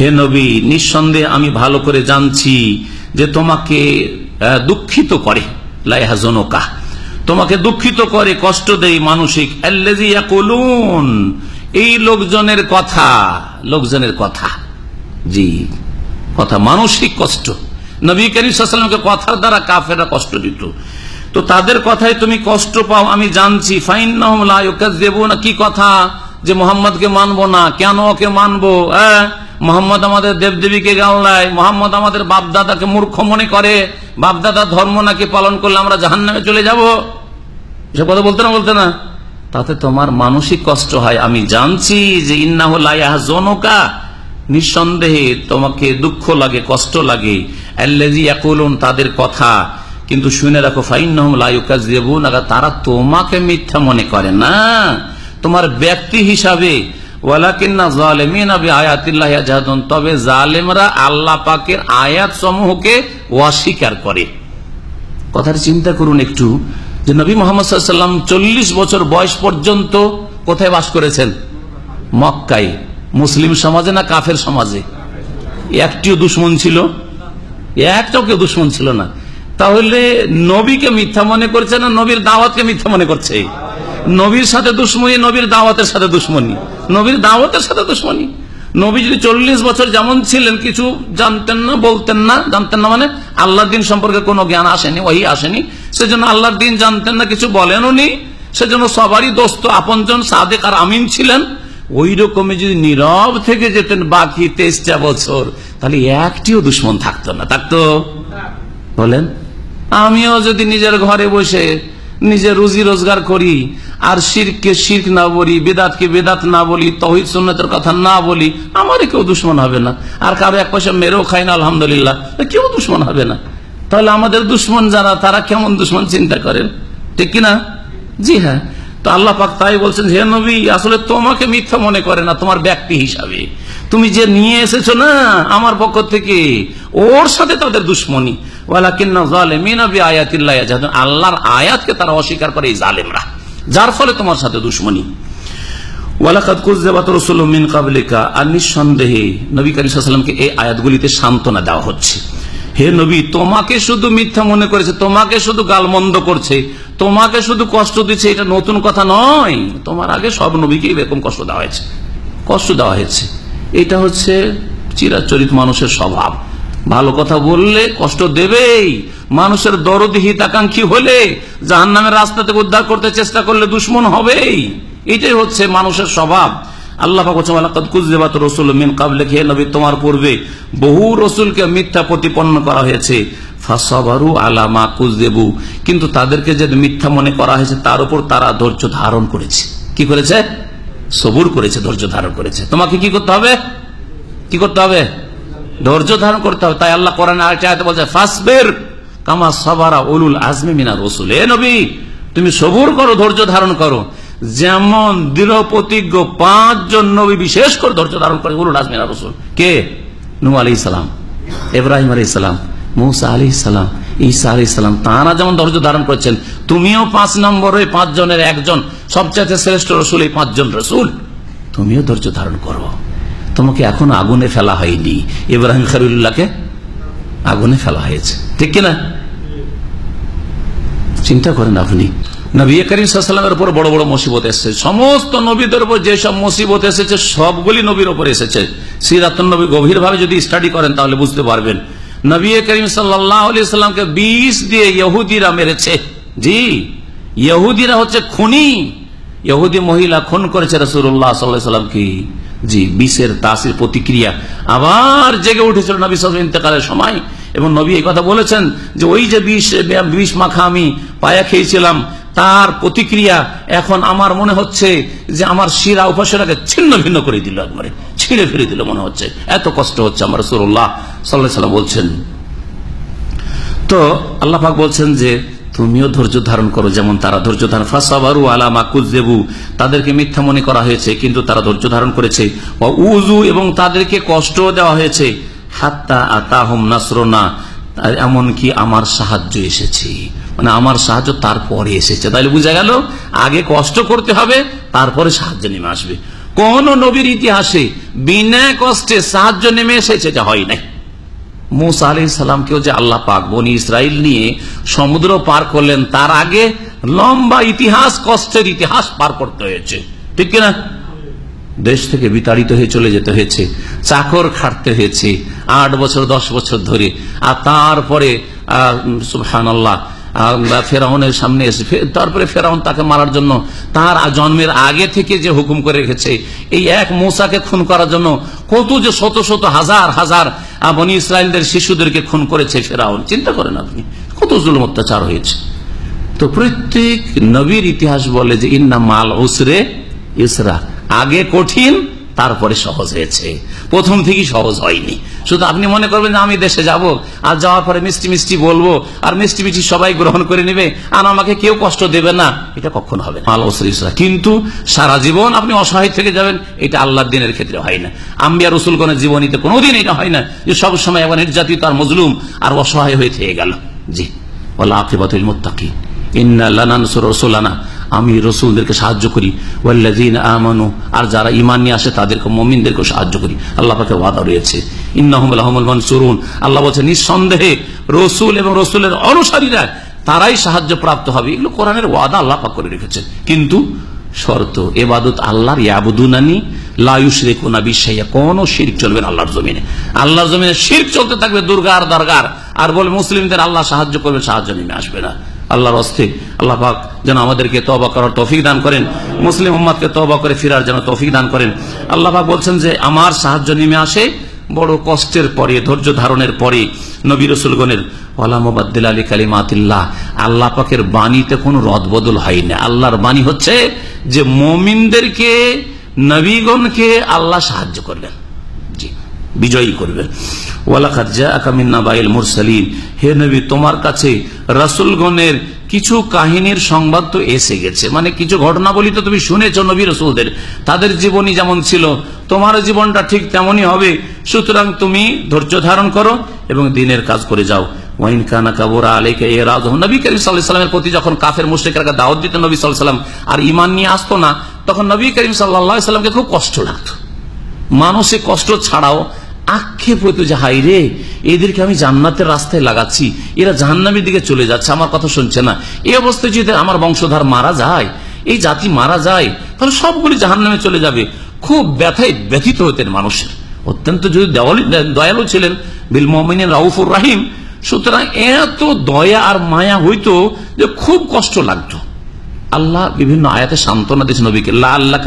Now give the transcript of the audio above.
হে নবী, নিঃসন্দেহে আমি ভালো করে জানছি যে তোমাকে দুঃখিত করে। লাইহাজনকা তোমাকে দুঃখিত করে, কষ্ট দেয় মানসিক এই লোকজনের কথা লোকজনের কথা। জি, কথা মানসিক কষ্ট। নবী করিমকে কথার দ্বারা কাফেরা কষ্ট দিত। তো তাদের কথায় তুমি কষ্ট পাও, আমি জানছি। ফাইন কি কথা? যে মোহাম্মদকে মানবো না, কেন ওকে মানবো হ্যাঁ? মোহাম্মদ আমাদের দেবদেবীকে গাওলায়, মোহাম্মদ আমাদের বাপদাদাকে মূর্খ মনে করে বাপদাদা ধর্ম নাকি পালন করলে আমরা জাহান্নামে চলে যাব? এসব কথা বলতে না বলতে না? তাতে তোমার মানসিক কষ্ট হয়, আমি জানছি যে ইন্না জনকা নিঃসন্দেহে তোমাকে দুঃখ লাগে, কষ্ট লাগে। তাদের কথা। কিন্তু শুনে রাখো আগার তারা তোমাকে মিথ্যা মনে করে না। তোমার ব্যক্তি হিসাবে তবে জালেমরা আল্লাহ পাকের আয়াত সমূহকে অস্বীকার করে। কথার চিন্তা করুন একটু, যে নবী মোহাম্মদ সাল্লাম চল্লিশ বছর বয়স পর্যন্ত কোথায় বাস করেছেন? মক্কাই মুসলিম সমাজে না কাফের সমাজে? একটিও দুশ্মন ছিল। একটাও কেউ দুশ্মন ছিল না। তাহলে নবীকে মিথ্যা মনে করছে না নবীর দাওয়াতকে মিথ্যা মনে করছে? নবীর সাথে দুশ্মনী, নবীর দাওয়াতের সাথে দুশ্মনী। নবীর দাওয়াতের সাথে দুশ্মনী। নবী যদি চল্লিশ বছর যেমন ছিলেন, কিছু জানতেন না, বলতেন না, জানতেন না মানে আল্লাহর দিন সম্পর্কে কোনো জ্ঞান আসেনি ওই আসেনি। সেজন্য আল্লাহর দিন জানতেন না, কিছু বলেনও নি। সেজন্য সবারই দোস্ত আপনজন সাদেক আর আমিন ছিলেন। ওই রকমই যদি নীরব থেকে যেতেন বাকি তেইশটা বছর, তাহলে একটিও দুশ্মন থাকতো না। থাকতো? বলেন? আমিও যদি নিজের ঘরে বসে নিজে রুজি রোজগার করি, আর শিরকে শির্ক না বলি, বেদাতকে বেদাত না বলি, তহিদ সুন্নতের কথা না বলি আমারই কেউ দুশ্মন হবে না। আর কারও এক পয়সা মেরেও খাই না, আলহামদুলিল্লাহ। কেউ দুশ্মন হবে না। তাহলে আমাদের দুশ্মন যারা, তারা কেমন দুশ্মন চিন্তা করেন? ঠিক কিনা জি হ্যাঁ। তো আল্লাহ পাক তাই বলছেন, হে নবী, আসলে তোমাকে মিথ্যা মনে করে না, তোমার ব্যক্তি হিসাবে। তুমি যে নিয়ে এসেছ না আমার পক্ষ থেকে, ওর সাথে তাদের দুশ্মনী। আল্লাহর আয়াতকে তারা অস্বীকার করে এই জালেমরা, যার ফলে তোমার সাথে দুশ্মনী। আর নিঃসন্দেহে সান্ত্বনা দেওয়া হচ্ছে। হে নবী, তোমাকে শুধু মিথ্যা মনে করেছে, তোমাকে শুধু গালমন্দ করছে তোমাকে শুধু কষ্ট দিচ্ছে, এটা নতুন কথা নয়। তোমার আগে সব নবীকে এরকম কষ্ট দেওয়া হয়েছে। কষ্ট দেওয়া হয়েছে। এটা হচ্ছে চিরাচরিত মানুষের স্বভাব। ভালো কথা বললে কষ্ট দেবেই। মানুষের দরদ হিতাকাঙ্ক্ষী হলে জাহান নামের রাস্তা থেকে উদ্ধার করতে চেষ্টা করলে দুশ্মন হবেই। এটাই হচ্ছে মানুষের স্বভাব। আল্লাহ রসুল খেয়ে তোমার পূর্বে বহু রসুলকে মিথ্যা প্রতিপন্ন করা হয়েছে। ফাসাবারু আলামা কুজদেবু কিন্তু তাদেরকে যে মিথ্যা মনে করা হয়েছে, তার উপর তারা ধৈর্য ধারণ করেছে। কি করেছে? সবুর করেছে, ধৈর্য ধারণ করেছে। তোমাকে কি করতে হবে? কি করতে হবে? ধৈর্য ধারণ করতে হবে। তাই আল্লাহ আরেকটা আয়াতে বলছে, ফাসবের কামা সাবারা উলুল আজমি মিনা রসুল। এ নবী, তুমি সবুর করো, ধৈর্য ধারণ করো। যেমন দৃঢ় প্রতিজ্ঞ পাঁচজন নবী বিশেষ করে ধৈর্য ধারণ করে উলুল আজমিনা রসুল। কে? নু আলি ইসলাম ইব্রাহিম আলী ইসলাম মৌসা আলী ইসলাম ঈসা আলী ইসলাম তাঁরা যেমন ধৈর্য ধারণ করেছেন, তুমিও পাঁচ নম্বর ওই পাঁচ জনের একজন সবচেয়ে শ্রেষ্ঠ রসুল এই পাঁচজন রসুল। তুমিও ধৈর্য ধারণ করো। তোমাকে এখন আগুনে ফেলা হয়নি। ইব্রাহিম খরিউল্লাহকে আগুনে ফেলা হয়েছে। ঠিক কিনা? চিন্তা করেন আপনি। নবী করিম সাল্লামের উপর বড় বড় মুসিবত এসেছে। সমস্ত নবীদের উপর যেসব মুসিবত এসেছে, সবগুলি নবীর উপর এসেছে। সিরাতন নবী গভীর ভাবে যদি স্টাডি করেন, তাহলে বুঝতে পারবেন নবী করিম সাল্লামকে বিষ দিয়ে ইহুদিরা মেরেছে। জি, ইহুদিরা হচ্ছে খুনি। ইহুদি মহিলা খুন করেছে রসুল্লাহ সাল্লাম কি। জি, বিষের তাসির প্রতিক্রিয়া। আবার জেগে উঠেছিল নবী সাল ইন্তেকালের সময় এবং নবী এই কথা বলেছেন যে ওই যে বিষ বিষ মাখা আমি পায়া খেয়েছিলাম, তার প্রতিক্রিয়া এখন আমার মনে হচ্ছে যে আমার শিরা উপাসনাকে ছিন্ন ভিন্ন করে দিল একবারে। ছিঁড়ে ফিরে দিল মনে হচ্ছে। এত কষ্ট হচ্ছে আমার রসুল্লাহ সাল্লাহ সাল্লাম বলছেন। তো আল্লাহাক বলছেন যে, তুমিও ধৈর্য ধারণ করো, যেমন তারা ধৈর্য ধারণ ফাসাবারু আলামা কুজদেবু তাদেরকে মিথ্যা মনে করা হয়েছে, কিন্তু তারা ধৈর্য ধারণ করেছে। উজু এবং তাদেরকে কষ্ট দেওয়া হয়েছে। হাত্তা আতাহম নাসরোনা। এমনকি আমার সাহায্য এসেছে। মানে আমার সাহায্য তারপরে এসেছে। তাহলে বুঝা গেল, আগে কষ্ট করতে হবে, তারপরে সাহায্য নেমে আসবে। কোন নবীর ইতিহাসে বিনা কষ্টে সাহায্য নেমে এসেছে যা হয় নাই। মুসা আলি সালামকেও যে আল্লাহ পাক বনি ইসরায়েল নিয়ে সমুদ্র পার করলেন, তার আগে লম্বা ইতিহাস, কষ্টের ইতিহাস পার করতে হয়েছে। ঠিক কিনা? দেশ থেকে বিতাড়িত হয়ে চলে যেতে হয়েছে, চাকর খাটতে হয়েছে, আট বছর, দশ বছর ধরে। আর তারপরে সুহান আল্লাহ ফেরাউনের সামনে এসে তারপরে ফেরাউন তাকে মারার জন্য তার জন্মের আগে থেকে যে হুকুম করে রেখেছে, এই এক মূসাকে খুন করার জন্য কত যে শত শত হাজার হাজার বনি ইসরায়েলদের শিশুদেরকে খুন করেছে ফেরাউন। চিন্তা করেন আপনি, কত জুলুম অত্যাচার হয়েছে। তো প্রত্যেক নবীর ইতিহাস বলে যে, ইন্না মাল ওসরে ইসরা। আগে কঠিন তারপরে সহজ হয়েছে। প্রথম থেকেই সহজ হয়নি। শুধু আপনি মনে করবেন যে আমি দেশে যাব, আর যাওয়ার পরে মিষ্টি মিষ্টি বলব, আর মিষ্টি মিষ্টি সবাই গ্রহণ করে নেবে, আর আমাকে কেউ কষ্ট দেবে না, এটা কখন হবে কিন্তু সারা জীবন আপনি অসহায় থেকে যাবেন, এটা আল্লাহ দিনের ক্ষেত্রে হয় না। আম্বিয়া রসুলগণের জীবনীতে কোনোদিন এটা হয় না যে সব সময় একবার নির্যাতিত আর মজলুম, আর অসহায় হয়ে থেকে গেল। জি ওলা আকিবাতুল মুত্তাকি ইন্না লানানসুর রাসূলানা আমি রসুলদেরকে সাহায্য করি। আমানু, আর যারা ঈমান নিয়ে আসে তাদেরকে মুমিনদেরকে সাহায্য করি। আল্লাহ পাকে ওয়াদা রয়েছে। ইন্নাহুম লাহুমুল মানসুরুন। আল্লাহ বলছে নিঃসন্দেহে রসুল এবং রসুলের অনুসারীরা তারাই সাহায্য প্রাপ্ত হবে। এগুলো কোরআনের ওয়াদা আল্লাহ পাক করে রেখেছে কিন্তু শর্ত, এবাদত আল্লাহর, ইয়াবুদুনানি লায়ুস রেখুনা বিশ্বাইয়া কোন শির্ক চলবে আল্লাহর জমিনে। আল্লাহর জমিনে শির্ক চলতে থাকবে দুর্গার দরগার। আর বলে মুসলিমদের আল্লাহ সাহায্য করবে, সাহায্য নেমে আসবে না। আল্লাহর অস্তে আল্লাহ পাক যেন আমাদেরকে তবা করার তৌফিক দান করেন। মুসলিম উম্মাদকে তবা করে ফিরার যেন তৌফিক দান করেন। আল্লাহ পাক বলছেন যে, আমার সাহায্য নেমে আসে বড় কষ্টের পরে, ধৈর্য ধারণের পরে, নবী রসুলগণের ওলামবাদ্দিল আলী কালিমাতিল্লাহ। আল্লাহ পাকের বাণীতে কোনো রদবদল হয় না। আল্লাহর বাণী হচ্ছে যে, মমিনদেরকে, নবীগণকে আল্লাহ সাহায্য করবেন। জি বিজয়ী করবেন ওয়ালাকাত নাবাইল মুরসালিন। হে নবী, তোমার কাছে রাসূলগণের কিছু কাহিনীর সংবাদ তো এসে গেছে। মানে কিছু ঘটনাবলী তো তুমি শুনেছ নবী রসুলদের। তাদের জীবনী যেমন ছিল, তোমার জীবনটা ঠিক তেমনই হবে। সুতরাং তুমি ধৈর্য ধারণ করো এবং দিনের কাজ করে যাও। ওয়াইন কানা কাবুরা সাল্লাল্লাহু সাল্লামের প্রতি যখন কাফের মুশরিকরা দাওয়াত দিত নবী সাল্লাম আর ঈমান নিয়ে আসতো না, তখন নবী করিম আলাইহি সাল্লামকে খুব কষ্ট লাগতো। মানসিক কষ্ট ছাড়াও আক্ষেপ হইতো যে হাই রে, এদেরকে আমি জান্নাতের রাস্তায় লাগাচ্ছি। এরা জাহান্নামের দিকে চলে যাচ্ছে, আমার কথা শুনছে না। এই অবস্থায় যদি আমার বংশধর মারা যায়, এই জাতি মারা যায়, তাহলে সবগুলি জাহান্নামে চলে যাবে। খুব ব্যথায় ব্যথিত হতেন মানুষের। অত্যন্ত যদি দয়ালু ছিলেন, বিল মমিনের রাউফুর রাহিম, সুতরাং এত দয়া আর মায়া হইতো যে খুব কষ্ট লাগতো। আল্লাহ বিভিন্ন আয়াতে সান্ত্বনা দিয়েছে নবীকে, লা আল্লাহ